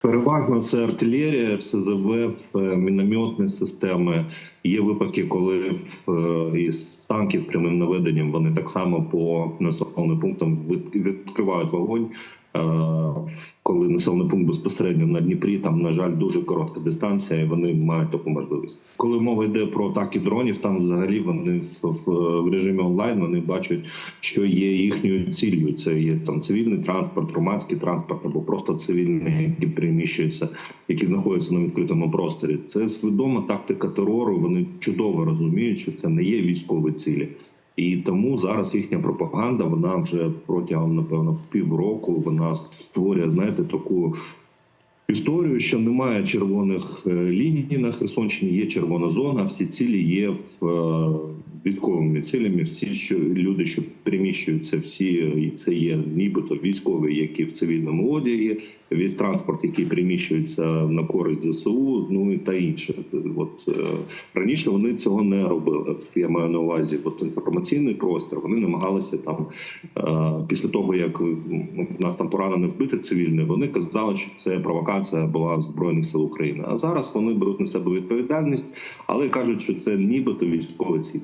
Переважно це артилерія, СЗВ, е, мінометні системи. Є випадки, коли в із танків прямим наведенням вони так само по населеним пунктам від- відкривають вогонь. Е, Коли населений пункт безпосередньо на Дніпрі, там на жаль дуже коротка дистанція, і вони мають таку можливість. Коли мова йде про атаки дронів, там взагалі вони в, режимі онлайн вони бачать, що є їхньою ціллю. Це є там цивільний транспорт, громадський транспорт або просто цивільний, які переміщуються, які знаходяться на відкритому просторі. Це свідома тактика терору. Вони чудово розуміють, що це не є військові цілі. І тому зараз їхня пропаганда, вона вже протягом напевно півроку вона створює, знаєте, таку історію, що немає червоних е, ліній на Херсонщині, є червона зона. Всі цілі є в е, військовими цілями. Всі, що люди, що переміщуються, всі і це є нібито військові, які в цивільному одязі, весь транспорт, який переміщується на користь ЗСУ, ну і та інше. От е, раніше вони цього не робили. Я маю на увазі, от інформаційний простір. Вони намагалися там е, після того, як в нас там поранений вбитий цивільний, вони казали, що це провокація була збройних сил України. А зараз вони беруть на себе відповідальність, але кажуть, що це нібито військові цілі.